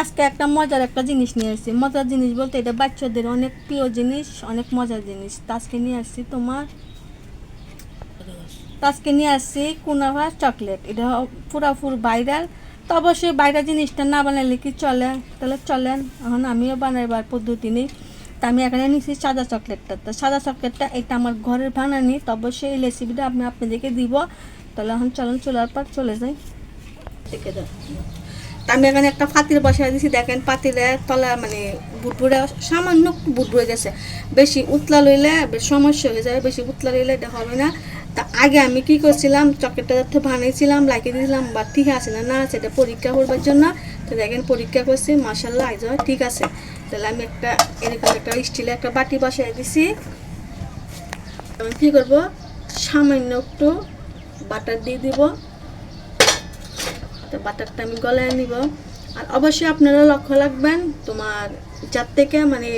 আজকে একটা কুনাফা কুনাফা মজার একটা জিনিস নিয়ে আসছি। মজার জিনিস বলতে এটা বাচ্চাদের অনেক প্রিয় জিনিস, অনেক মজার জিনিস। তো আজকে নিয়ে আসছি তোমার, তো আজকে নিয়ে আসছি কুনাভা চকলেট এটা পুরাপুর ভাইরাল তো অবশ্যই বাইরের জিনিসটা না বানাইলে কি চলে? তাহলে চলেন, এখন আমিও বানাইবার পদ্ধতি নেই। তো আমি এখানে নিচ্ছি সাদা চকলেটটা। তো সাদা চকলেটটা এটা আমার ঘরের বানানি, তো অবশ্যই এই রেসিপিটা আমি আপনাদেরকে দিব। তাহলে এখন চলেন, চলার পর চলে যাই। দেখে তা আমি এখানে একটা পাতিল বসাই দিছি, দেখেন পাতিলে তলা মানে বুটবুড়ে সামান্য বুটবুড়ে গেছে। বেশি উতলা লইলে সমস্যা হয়ে যাবে বেশি উতলা লইলে এটা হবে না। তা আগে আমি কি করছিলাম চকলেটটা যাতে বানিয়েছিলাম, লাগিয়ে দিয়েছিলাম, বা ঠিক আছে না না সেটা পরীক্ষা করবার জন্য। তো দেখেন, পরীক্ষা করছি মার্শাল্লাহ আইজ ঠিক আছে। তাহলে আমি একটা, এরকম একটা স্টিলে একটা বাটি বসাই দিছি। আমি কী করব, সামান্য একটু বাটার দিয়ে দিব। তো বাটারটা আমি গলায় নিব। আর অবশ্যই আপনারা লক্ষ্য রাখবেন, তোমার যার থেকে মানে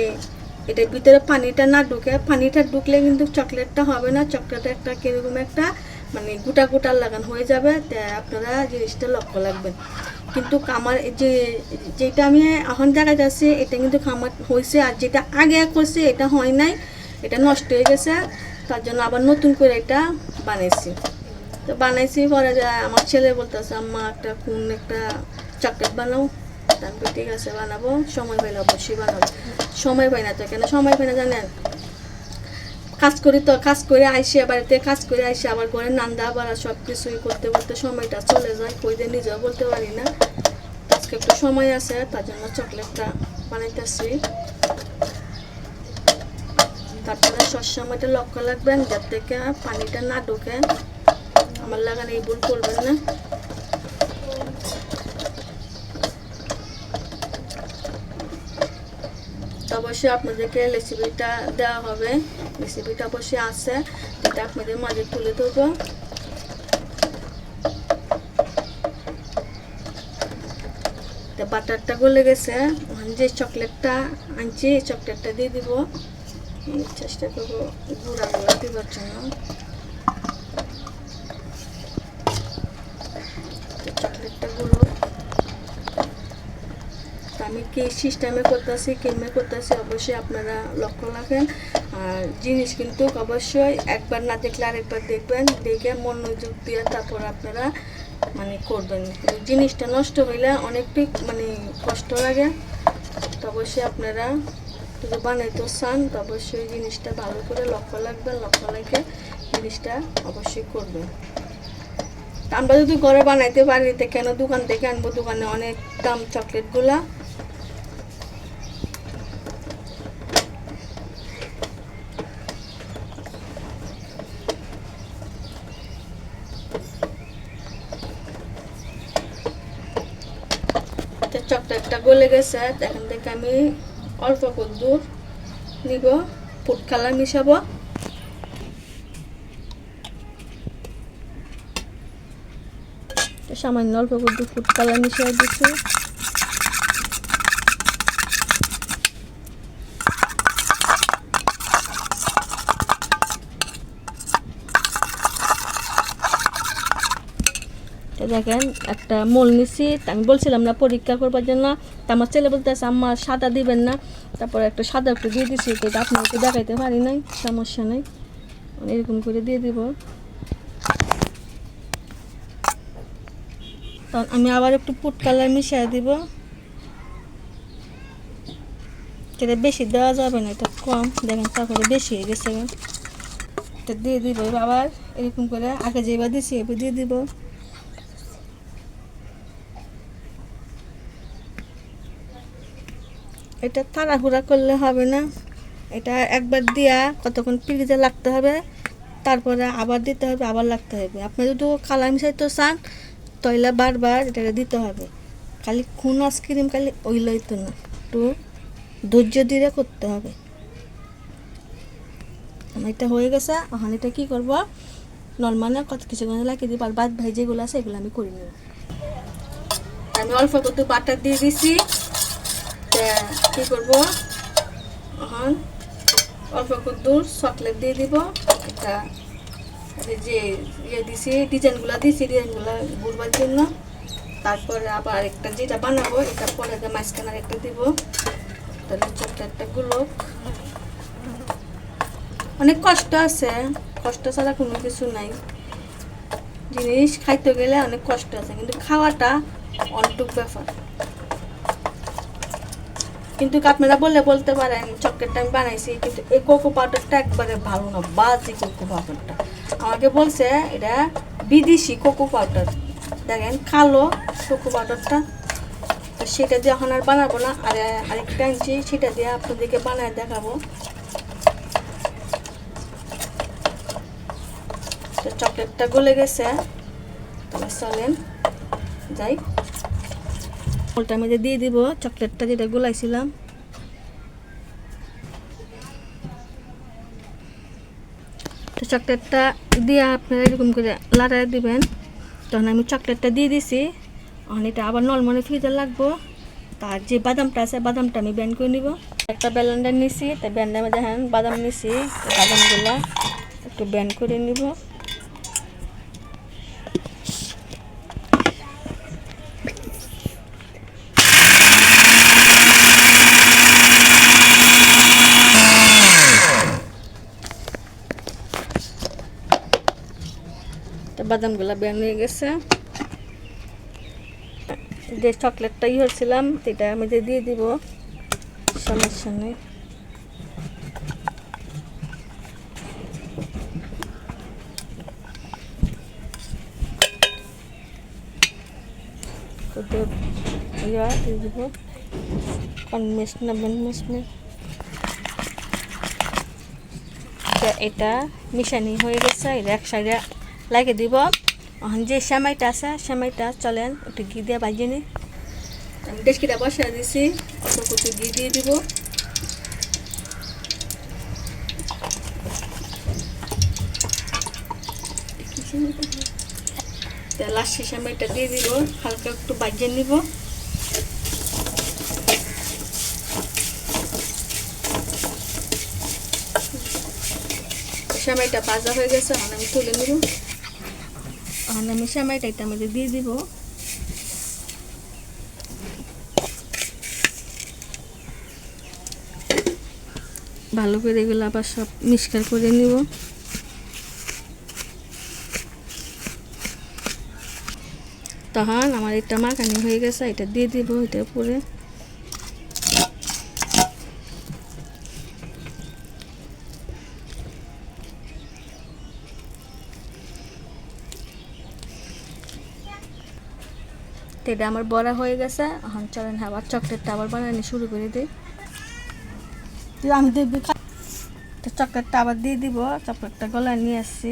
এটার ভিতরে পানিটা না ঢুকে, পানিটা ঢুকলে কিন্তু চকলেটটা হবে না, চকলেট একটা কীরকম একটা মানে গোটা গোটা লাগান হয়ে যাবে, তা আপনারা জিনিসটা লক্ষ্য রাখবেন। কিন্তু আমার যে, যেটা আমি এখন দেখা যাচ্ছে, এটা কিন্তু খামার হয়েছে আর যেটা আগে করছে, এটা হয় নাই, এটা নষ্ট হয়ে গেছে, তার জন্য আবার নতুন করে এটা বানাইছি। তো বানাইছি পরে যায় আমার ছেলে বলতেছে, আম্মা, একটা কোন একটা চকলেট বানাও। তা আমি ঠিক আছে বানাবো, সময় পাইলে অবশ্যই বানাবো। সময় পাই না তো, কেন সময় পাই না জানেন? কাজ করি তো, কাজ করে আইসি বাড়িতে কাজ করে আইসি আবার ঘরে নান্দা বাড়া সব কিছুই করতে করতে সময়টা চলে যায়, কই দিয়ে নিজেও বলতে পারি না। আজকে একটু সময় আছে, তার জন্য চকলেটটা বানাইতেছি। তারপরে সবসময়টা লক্ষ্য রাখবেন যার থেকে পানিটা না ঢোকে। আমার লাগান এই ভুল করবেন না। অবশ্যই আপনাদেরকে রেসিপিটা দেওয়া হবে। রেসিপিটা অবশ্যই আছে। এটা আপনাদের মাঝে তুলে ধরবো। বাটারটা গলে গেছে। যে চকলেটটা আনছি চকলেটটা দিয়ে দিব। চেষ্টা করব গুঁড়া দেওয়ার জন্য। চকলেটটা তো আমি কি সিস্টেমে করতেছি কেমনে করতেছি, অবশ্যই আপনারা লক্ষ্য রাখেন। আর জিনিস কিন্তু অবশ্যই একবার না দেখলে আরেকবার দেখবেন, দেখে মনোযোগ দিয়ে তারপর আপনারা মানে করবেন। জিনিসটা নষ্ট হইলে অনেকটাই মানে কষ্ট লাগে। তো অবশ্যই আপনারা যদি বানাইতে চান, তো অবশ্যই জিনিসটা ভালো করে লক্ষ্য রাখবেন, লক্ষ্য রেখে জিনিসটা অবশ্যই করবেন। আমরা যদি ঘরে বানাইতে পারি কেন দোকান থেকে আনব? দোকানে অনেক দাম চকলেটগুলা। চকলেটটা গলে গেছে, এখান থেকে আমি অল্প কদ্দুর নিব, ফুড কালার মিশাবো। সামান্য অল্প কদ্দুর ফুড মিশিয়ে দিচ্ছি। দেখেন, একটা মোল নিছি। আমি বলছিলাম না, পরীক্ষা করবার জন্য। তা আমার ছেলে বলতেছে, আম্মা, সাদা দিবেন না। তারপরে একটা সাদা একটু দিয়ে দিছি, তো এটা আপনাকে দেখাইতে পারি নাই, সমস্যা নাই। এরকম করে দিয়ে দিব। আমি আবার একটু ফুড কালার মিশিয়ে দিব। এটা বেশি দেওয়া যাবে না, এটা কম। দেখেন, তারপরে বেশি হয়ে গেছে। এটা দিয়ে দিব আবার এরকম করে আগে যেবার দিছি এবার দিয়ে দিব। এটা তাড়াহুড়া করলে হবে না। এটা একবার দিয়া কতক্ষণ ফ্রিজে লাগতে হবে, তারপরে আবার দিতে হবে, আবার লাগতে হবে। আপনি যদি কালার মিশাইতে চান তাহলে বারবার এটাকে দিতে হবে। খালি খুন আইসক্রিম খালি ওই লইতো না, একটু ধৈর্য দিয়ে করতে হবে। এটা হয়ে গেছে, এখন এটা কী করব? নর্মাল কত কিছুক্ষণ লাগিয়ে দিব, আর বাদ ভাই যেগুলো আছে, এগুলো আমি করে নেব। আমি অল্প কত বাটার দিয়ে দিছি। কি করব? এখন অল্প কত চকলেট দিয়ে দিব। এই যে ইয়ে দিছি, ডিজাইনগুলো দিছি, ডিজাইনগুলো ঘুরবার জন্য। তারপরে আবার একটা যেটা বানাবো, এটা পরে যে মাঝখানে একটা দিব। তাহলে চকলেটটা গুলো অনেক কষ্ট আছে, কষ্ট ছাড়া কোনো কিছু নাই। জিনিস খাইতে গেলে অনেক কষ্ট আছে, কিন্তু খাওয়াটা অনেকটুক ব্যাপার। কিন্তু আপনারা বললে বলতে পারেন, চকলেটটা আমি বানাইছি, কিন্তু এই কোকো পাউডারটা একবারে ভালো না, বাজে কোকো পাউডারটা আমাকে বলছে, এটা বিদেশি কোকো পাউডার দেখেন, কালো কোকো পাউডারটা তো সেটা দিয়ে এখন আর বানাবো না, আর আরেকটা আনছি, সেটা দিয়ে আপনাদেরকে বানায় দেখাবো। তো চকলেটটা গলে গেছে। চলেন, যাই। ওলটা মধ্যে দিয়ে দিব চকলেটটা যেটা গোলাইছিলাম। তো চকলেটটা দিয়ে আপনারা এরকম করে লাড়াই দিবেন। তখন আমি চকলেটটা দিয়ে দিছি। এখন এটা আবার নলমনে ফ্রিজে লাগবো। তার যে বাদামটা আছে, বাদামটা আমি ব্যান্ড করে নিব। একটা ব্যালেন্ডার নিছি তাই ব্যান্ডের মধ্যে হ্যাঁ বাদাম নিছি বাদামগুলো একটু ব্যান্ড করে নিব। বাদামগুলো ব্যান হয়ে গেছে। যে চকলেটটা ইয়ে হচ্ছিলাম সেটা আমি যে দিয়ে দিব, সমস্যা নেই। এটা মিশানি হয়ে গেছে এটা এক সাইডে লাগিয়ে দিব। যে সেমাইটা আছে, সেমাইটা চলেন, একটু ঘি দিয়ে বাজিয়ে নি। আমি ডেস্কিটা দিছি, অল্প একটু ঘি দিয়ে দিব। লাস্ট সেমাইটা দিয়ে দিব, হালকা একটু বাজিয়ে নিব। সেমাইটা ভাজা হয়ে গেছে এখন আমি তুলে নিব। এখন আমি সেমাইটা এটা মধ্যে দিয়ে দিব। ভালো করে এগুলো আবার সব মিক্সকার করে নিব। তখন আমার এটা মাখানি হয়ে গেছে, এটা দিয়ে দিব এটার উপরে তো এটা আমার বড়া হয়ে গেছে। এখন চলেন হ্যাঁ আবার চকলেটটা আবার বানানো শুরু করে দিই। আমি দেখবি চকলেটটা আবার দিয়ে দিব, চকলেটটা গলায় নিয়ে আসছি।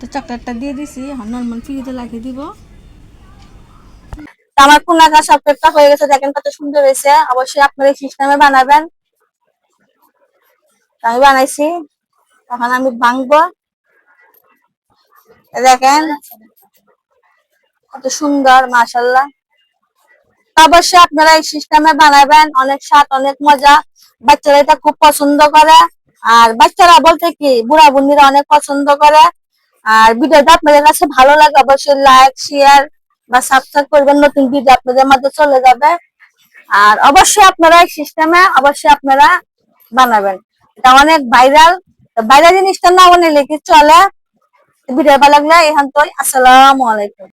তো চকলেটটা দিয়ে দিছি, এখন নর্মাল ফ্রিজে লাগিয়ে দিব। আমার কুনাকা চকলেটটা হয়ে গেছে, দেখেন কত সুন্দর হয়েছে। অবশ্যই আপনারা সিস্টেমে বানাবেন। আমি বানাইছি, এখন আমি ভাঙবো। দেখেন কত সুন্দর মাশাল্লাহ অবশ্যই আপনারা এই সিস্টেমে বানাবেন, অনেক স্বাদ, অনেক মজা। বাচ্চারা এটা খুব পছন্দ করে। আর বাচ্চারা বলতে কি বুড়া বুড়িরা অনেক পছন্দ করে। আর ভিডিওটা আপনাদের কাছে ভালো লাগে অবশ্যই লাইক শেয়ার বা সাবস্ক্রাইব করবেন। নতুন ভিডিও আপনাদের মধ্যে চলে যাবে। আর অবশ্যই আপনারা এই সিস্টেমে অবশ্যই আপনারা বানাবেন। এটা অনেক ভাইরাল ভাইরাল জিনিসটা না অনেক লেগে চলে? ভিডিও ভালো লাগলে এখান তো আসসালামু আলাইকুম।